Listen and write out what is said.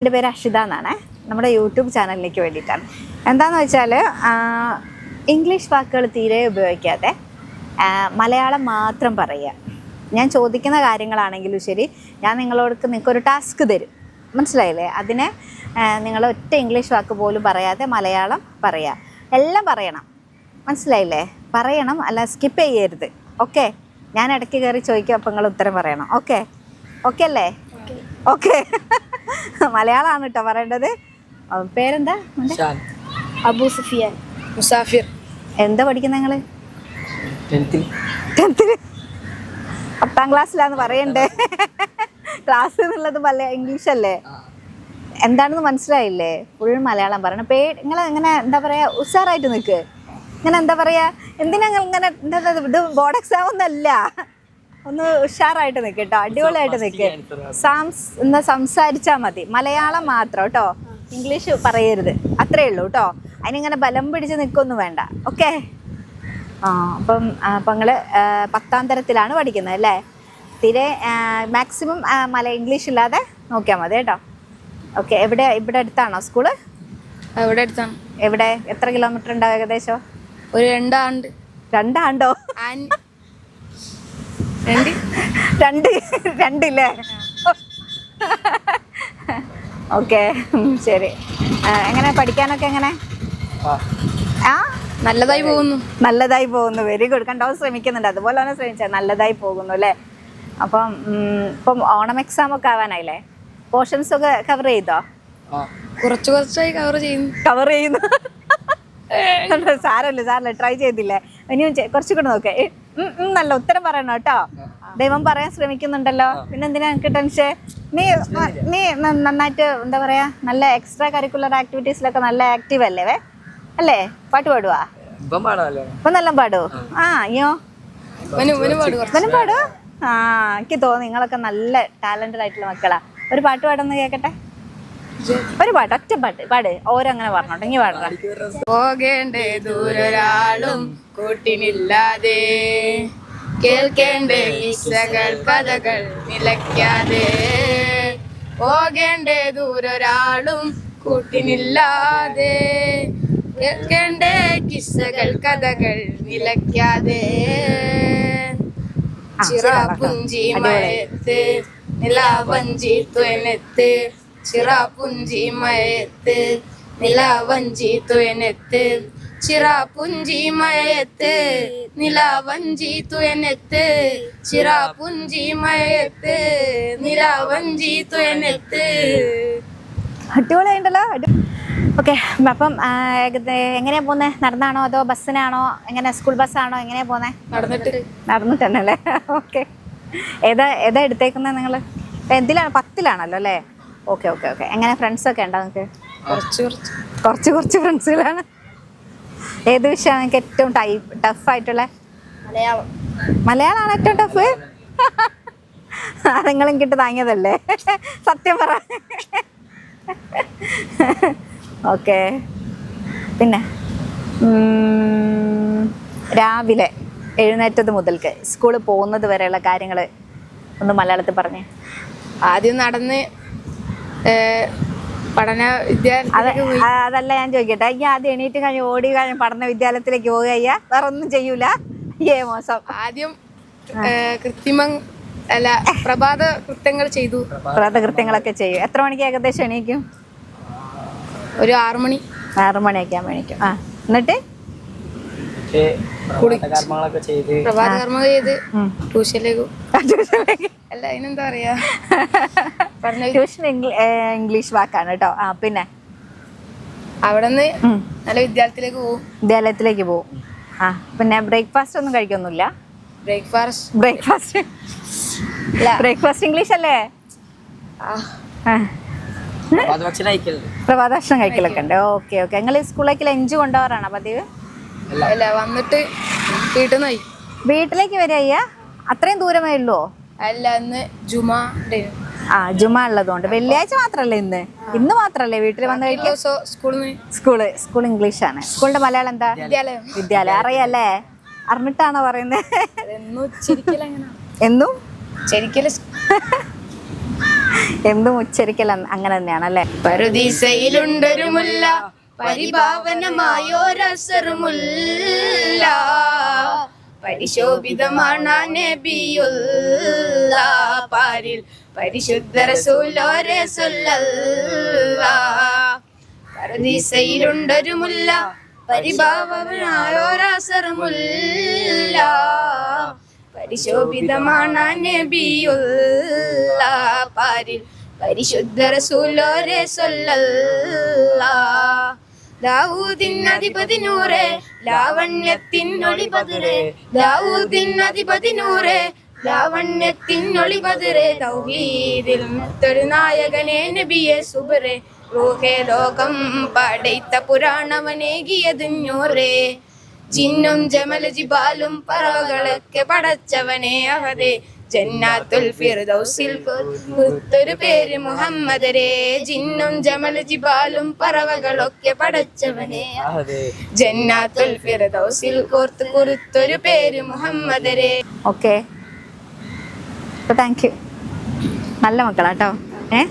എന്റെ പേര് അഷിത എന്നാണ്. നമ്മുടെ യൂട്യൂബ് ചാനലിലേക്ക് വേണ്ടിയിട്ടാണ്. എന്താണെന്ന് വെച്ചാൽ ഇംഗ്ലീഷ് വാക്കുകൾ തീരെ ഉപയോഗിക്കാതെ മലയാളം മാത്രം പറയുക. ഞാൻ ചോദിക്കുന്ന കാര്യങ്ങളാണെങ്കിലും ശരി ഞാൻ നിങ്ങളോട് നിങ്ങൾക്കൊരു ടാസ്ക് തരും. മനസ്സിലായില്ലേ? അതിനെ നിങ്ങൾ ഒറ്റ ഇംഗ്ലീഷ് വാക്ക് പോലും പറയാതെ മലയാളം പറയുക. എല്ലാം പറയണം. മനസ്സിലായില്ലേ? പറയണം അല്ല സ്കിപ്പ് ചെയ്യരുത്. ഓക്കെ? ഞാൻ ഇടയ്ക്ക് കയറി ചോദിക്കും അപ്പം നിങ്ങൾ ഉത്തരം പറയണം. ഓക്കെ? ഓക്കെ അല്ലേ? ഓക്കെ. മലയാളമാണ് കേട്ടോ പറയേണ്ടത്. പേരെന്താ? അബു സുഫിയാൻ. മുസാഫിർ. എന്താ പഠിക്കുന്ന നിങ്ങൾ? ടെൻത്തിൽ. പത്താം ക്ലാസ്സിലാന്ന് പറയണ്ടേ? ക്ലാസ് എന്നുള്ളത് പല ഇംഗ്ലീഷ് അല്ലേ എന്താണെന്ന് മനസ്സിലായില്ലേ? ഫുൾ മലയാളം പറയണം. പേ നിങ്ങൾ ഇങ്ങനെ എന്താ പറയാ ഉഷാറായിട്ട് നിൽക്ക് ഇങ്ങനെ എന്താ പറയാ എന്തിനാ നിങ്ങൾ ഇങ്ങനെ ഇത് ബോർഡ് എക്സാം ഒന്നല്ല ഒന്ന് ഉഷാറായിട്ട് നിൽക്കും കേട്ടോ അടിപൊളിയായിട്ട് നിൽക്ക് സാംസ് എന്ന് സംസാരിച്ചാൽ മതി. മലയാളം മാത്രം കേട്ടോ ഇംഗ്ലീഷ് പറയരുത്. അത്രേ ഉള്ളൂ കേട്ടോ അതിനിങ്ങനെ ബലം പിടിച്ച് നിൽക്കൊന്നും വേണ്ട. ഓക്കെ? ആ അപ്പം അപ്പം നിങ്ങൾ പത്താം തരത്തിലാണ് പഠിക്കുന്നത് അല്ലേ? തീരെ മാക്സിമം മല ഇംഗ്ലീഷ് ഇല്ലാതെ നോക്കിയാൽ മതി കേട്ടോ. ഓക്കെ എവിടെ ഇവിടെ അടുത്താണോ സ്കൂൾ? എവിടെ അടുത്താണ്. എവിടെ? എത്ര കിലോമീറ്റർ ഉണ്ടാവും ഏകദേശം? ഒരു രണ്ടാണ്ട്. രണ്ടാണ്ടോ? ആൻ രണ്ട്? രണ്ട് രണ്ടില്ലേ? ഓക്കെ ശരി. എങ്ങനെ പഠിക്കാനൊക്കെ എങ്ങനെ? ആ. നല്ലതായി പോകുന്നു. നല്ലതായി പോകുന്നു. വെരി ഗുഡ് കണ്ടോ ശ്രമിക്കുന്നുണ്ട്. അതുപോലെ തന്നെ ശ്രമിച്ചാൽ നല്ലതായി പോകുന്നു അല്ലേ? അപ്പം ഇപ്പം ഓണം എക്സാം ഒക്കെ ആവാനായില്ലേ? പോർഷൻസ് ഒക്കെ കവർ ചെയ്തോ? ആ. കുറച്ച് കുറച്ചായി കവർ ചെയ്യുന്നു. കവർ ചെയ്യുന്നു. സാരല്ല സാരല്ല ട്രൈ ചെയ്തില്ലേ? ഇനിയും കുറച്ചുകൂടെ നോക്കേ. നല്ല ഉത്തരം പറയണം കേട്ടോ. ദൈവം പറയാൻ ശ്രമിക്കുന്നുണ്ടല്ലോ. പിന്നെ എന്തിനാ എനിക്ക് ടെൻഷൻ നീ നീ നന്നായിട്ട് എന്താ പറയാ നല്ല എക്സ്ട്രാ കരിക്കുലർ ആക്ടിവിറ്റീസിലൊക്കെ നല്ല ആക്റ്റീവ് അല്ലേ വേ? അല്ലേ? പാട്ട് പാടുവാ? ഇപ്പം നല്ല പാടൂ? ആ. അയ്യോ. ഇവനും പാടൂ ആ എനിക്ക് തോന്നുന്നു നിങ്ങളൊക്കെ നല്ല ടാലന്റഡ് ആയിട്ടുള്ള മക്കളാ. ഒരു പാട്ട് പാടുന്ന കേക്കട്ടെ? ഒരു പാട്ട് ഒറ്റ പാട്ട്. പാട്. ഓരങ്ങനെ പറഞ്ഞോട്ടെ ഇനി പാടണം. പോകേണ്ടേ ദൂരൊരാളും കൂട്ടിനില്ലാതെ കേൾക്കേണ്ടേ കിസ്സകൾ കഥകൾ നിലയ്ക്കാതെ. പോകേണ്ടേ ദൂരൊരാളും കൂട്ടിനില്ലാതെ കേൾക്കേണ്ടേ കിസ്സകൾ കഥകൾ നിലയ്ക്കാതെ. ചിറാപ്പുഞ്ചി മയത്ത് നിലാവഞ്ചി ത്വനത്ത് ചിറാപ്പുഞ്ചി മയത്ത് നിലാവഞ്ചി തുയനത്ത് ചിറാപ്പുഞ്ചി മഴയത്ത് നിലാവഞ്ചി തുയനത്ത് ചിറാപുഞ്ചി മഴയത്ത് നിലാവഞ്ചി തുയനത്ത് അടിപൊളിയായിട്ടല്ലോ ഓക്കെ അപ്പം എങ്ങനെയാ പോകുന്നത് നടന്നാണോ അതോ ബസ്സിനാണോ? എങ്ങനെ സ്കൂൾ ബസ്സാണോ? എങ്ങനെയാ പോകുന്നത് നടന്നിട്ട്. നടന്നിട്ട് തന്നെ അല്ലേ ഓക്കെ. ഏതാ ഏതാ എടുത്തേക്കുന്നത് നിങ്ങൾ എന്തിലാണ്? പത്തിലാണല്ലോ അല്ലേ? Okay okay okay. എങ്ങനെ ഫ്രണ്ട്സൊക്കെ ഉണ്ടോ നിങ്ങൾക്ക് കുറച്ച് കുറച്ച്. കുറച്ച് കുറച്ച് ഫ്രണ്ട്സുകളാണ്. ഏത് വിഷയമാണ് നിങ്ങൾക്ക് ഏറ്റവും ടൈപ്പ് ടഫായിട്ടുള്ള മലയാളം. മലയാളമാണ് ഏറ്റവും ടഫ് നിങ്ങളും കിട്ട് താങ്ങിയതല്ലേ? സത്യം പറ. ഓക്കെ. പിന്നെ രാവിലെ എഴുന്നേറ്റത് മുതൽക്ക് സ്കൂളിൽ പോകുന്നത് വരെയുള്ള കാര്യങ്ങൾ ഒന്ന് മലയാളത്തിൽ പറഞ്ഞേ. ആദ്യം നടന്ന് പഠന അതല്ല ഞാൻ ചോദിക്കട്ടെ. ഈ ആദ്യം എണീറ്റ് കഴിഞ്ഞ് ഓടി കഴിഞ്ഞ് പഠന വിദ്യാലയത്തിലേക്ക് പോവുക അയ്യാ. വേറെ ഒന്നും ചെയ്യൂല. ഏ മോശം. ആദ്യം കൃത്രിമം അല്ല പ്രഭാത കൃത്യങ്ങൾ ചെയ്തു. പ്രഭാത കൃത്യങ്ങളൊക്കെ ചെയ്യും. എത്ര മണിക്ക് ഏകദേശം എണീക്കും? ഒരു ആറു മണി. ആറു മണിയൊക്കെ എണീക്കും. ആ എന്നിട്ട്? കർമ്മങ്ങളൊക്കെ ചെയ്ത് പ്രഭാത കർമ്മം ചെയ്ത് ഉം. ട്യൂഷനിലേക്ക് അല്ല അതിനെന്താ പറയാ? പഠന വി- ട്യൂഷൻ ഇംഗ്ലീഷ് വാക്കാണ് കേട്ടോ. ആ പിന്നെ? അവിടെ നിന്ന് നല്ല വിദ്യാലയത്തിലേക്ക് പോകും വിദ്യാലയത്തിലേക്ക് പോകും ആ പിന്നെ ബ്രേക്ക്ഫാസ്റ്റ് ഒന്നും കഴിക്കൊന്നുമില്ല? ബ്രേക്ക്ഫാസ്റ്റ്. ബ്രേക്ക്ഫാസ്റ്റ്. ബ്രേക്ക്ഫാസ്റ്റ് ഇംഗ്ലീഷ് അല്ലേ? ആ. ആ. അത് ഭക്ഷണം അയക്കലുണ്ട് പ്രഭാത ഭക്ഷണം കഴിക്കലൊക്കെ ഉണ്ട്. Okay okay. നിങ്ങൾ സ്കൂളിലേക്ക് ലഞ്ച് കൊണ്ടുപോകാറാണോ പതിവ്? അല്ല വന്നിട്ട് വീട്ടിൽ നിന്നായി വീട്ടിലേക്ക് വരിക അയ്യാ? അത്രയും ദൂരമേ ഉള്ളോ? അല്ല ഇന്ന് ജുമാ ആ ജുമ ഉള്ളതുകൊണ്ട്. വെള്ളിയാഴ്ച മാത്രല്ലേ ഇന്ന്? ഇന്ന് മാത്രല്ലേ വീട്ടിൽ വന്ന നിന്ന്. സ്കൂൾ സ്കൂൾ ഇംഗ്ലീഷ് ആണ് സ്കൂളിന്റെ മലയാളം എന്താ? വിദ്യാലയം. വിദ്യാലയം. അറിയാല്ലേ? അറിഞ്ഞിട്ടാണോ പറയുന്നത് എന്നും? എന്തും ഉച്ചരിക്കൽ അങ്ങനെ തന്നെയാണല്ലേ മുല്ല. പരിഭാവനമായോരസറുമുല്ല പരിശോഭിതമാണ് നബിയുള്ള പാരിൽ പരിശുദ്ധ റസൂലോരെ സല്ലല്ല. പറുദീസയിലുണ്ടൊരു മുല്ല പരിഭാവനായോരസറുമുല്ല പരിശോഭിതമാണ് നബിയുള്ള പാരിൽ പരിശുദ്ധ റസൂലോരെ സല്ലല്ല. ദാവൂദിൻ അധിപതി ലാവണ്യത്തിൻ ദാവൂദിൻ അധിപതി ലാവണ്യത്തിൻ തൗഹീദിൽ ലോകം പടൈത്ത പുരാണവനേകിയതിഞ്ഞൂറേ ജിന്നും ജമല ജിബാലും പറവകളൊക്കെ പടച്ചവനെ അഹദേ. ജന്നാത്തുൽ ഫിർദൗസിൽ കുത്തൊരു പേര് മുഹമ്മദരെ. ജിന്നും ജമൽ ജിബാലും പറവകളൊക്കെ പടച്ചവനെ. ജന്നാത്തുൽ ഫിർദൗസിൽ കോർത്ത് കുറുത്തൊരു പേര് മുഹമ്മദരെ. ഓക്കെ. താങ്ക് യു നല്ല മക്കളാട്ടോ. ഏ?